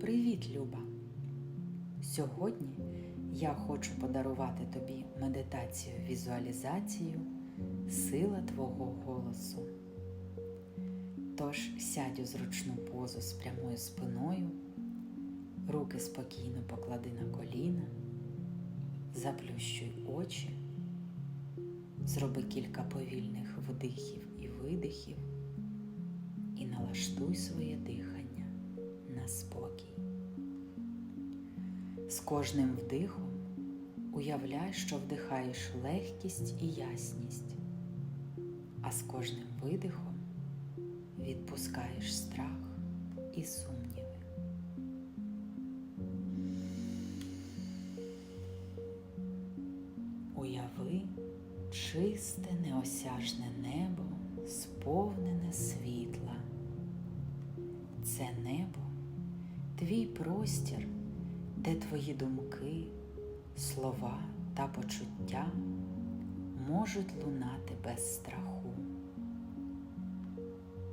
Привіт, Люба! Сьогодні я хочу подарувати тобі медитацію візуалізацію Сила твого голосу. Тож сядь у зручну позу з прямою спиною, руки спокійно поклади на коліна, заплющуй очі, зроби кілька повільних вдихів і видихів і налаштуй своє дихання З кожним вдихом уявляй, що вдихаєш легкість і ясність, а з кожним видихом відпускаєш страх і сумніви. Уяви чисте неосяжне небо, сповнене світла. Це небо твій простір, де твої думки, слова та почуття можуть лунати без страху.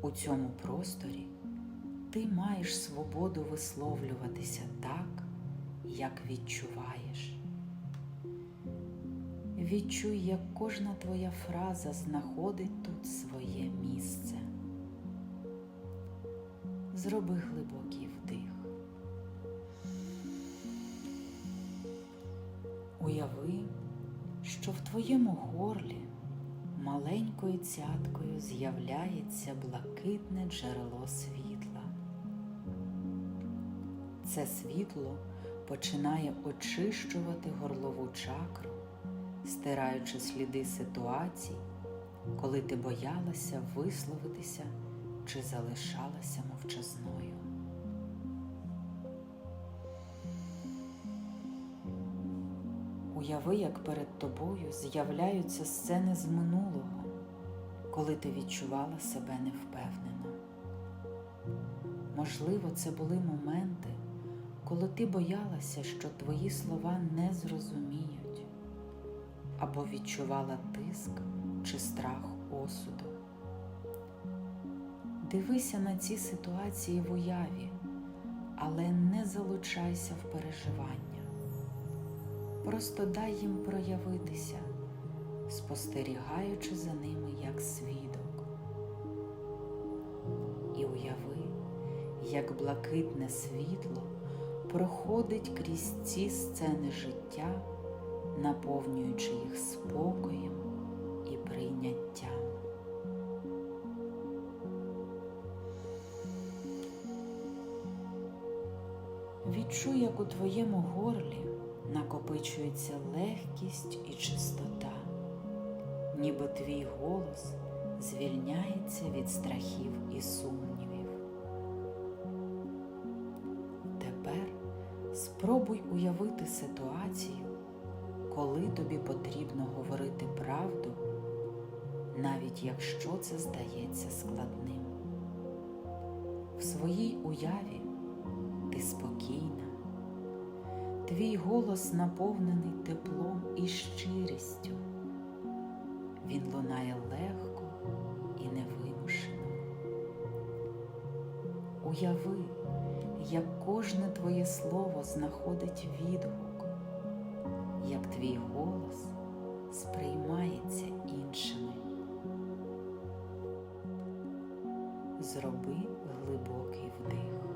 У цьому просторі ти маєш свободу висловлюватися так, як відчуваєш. Відчуй, як кожна твоя фраза знаходить тут своє місце. Зроби глибокий вдих. Уяви, що в твоєму горлі маленькою цяткою з'являється блакитне джерело світла. Це світло починає очищувати горлову чакру, стираючи сліди ситуацій, коли ти боялася висловитися чи залишалася мовчазною. Уяви, як перед тобою з'являються сцени з минулого, коли ти відчувала себе невпевнено. Можливо, це були моменти, коли ти боялася, що твої слова не зрозуміють, або відчувала тиск чи страх осуду. Дивися на ці ситуації в уяві, але не залучайся в переживання. Просто дай їм проявитися, спостерігаючи за ними як свідок. І уяви, як блакитне світло проходить крізь ці сцени життя, наповнюючи їх спокоєм і прийняттям. Відчуй, як у твоєму горлі накопичується легкість і чистота, ніби твій голос звільняється від страхів і сумнівів. Тепер спробуй уявити ситуацію, коли тобі потрібно говорити правду, навіть якщо це здається складним. В своїй уяві ти спокійна. Твій голос наповнений теплом і щирістю. Він лунає легко і невимушено. Уяви, як кожне твоє слово знаходить відгук, як твій голос сприймається іншими. Зроби глибокий вдих.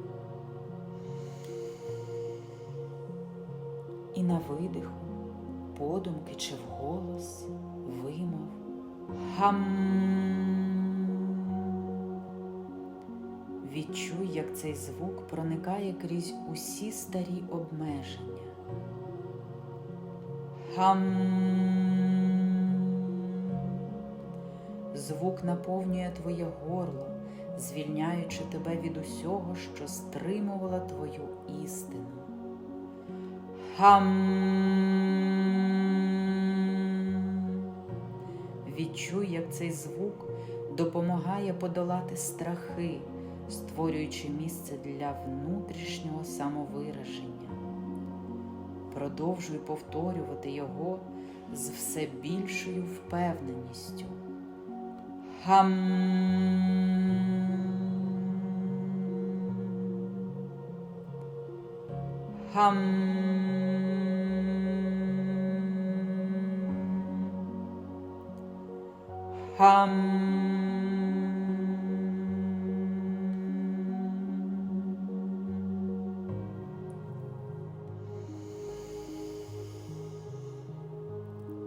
І на видиху, подумки чи вголос вимов гам. Відчуй, як цей звук проникає крізь усі старі обмеження. Гам. Звук наповнює твоє горло, звільняючи тебе від усього, що стримувала твою істину. Хам. Відчуй, як цей звук допомагає подолати страхи, створюючи місце для внутрішнього самовираження. Продовжуй повторювати його з все більшою впевненістю. Хам. Хам. Хам.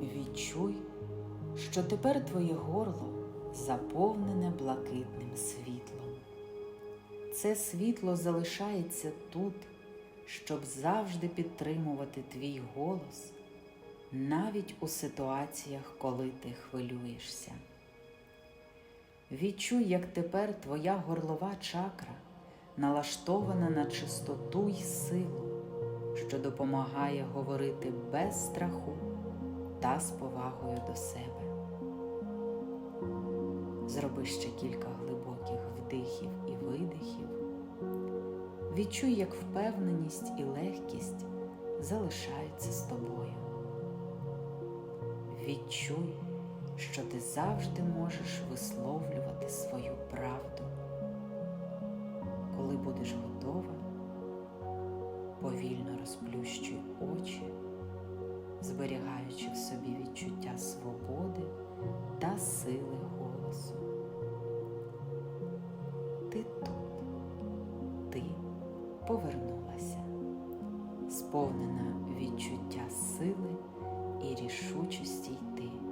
Відчуй, що тепер твоє горло заповнене блакитним світлом. Це світло залишається тут, щоб завжди підтримувати твій голос, навіть у ситуаціях, коли ти хвилюєшся. Відчуй, як тепер твоя горлова чакра налаштована на чистоту й силу, що допомагає говорити без страху та з повагою до себе. Зроби ще кілька глибоких вдихів і видихів. Відчуй, як впевненість і легкість залишаються з тобою. Відчуй, що ти завжди можеш висловлювати свою правду. Коли будеш готова, повільно розплющуй очі, зберігаючи в собі відчуття свободи та сили голосу. Ти тут, ти повернулася, сповнена відчуття сили і рішучості йти.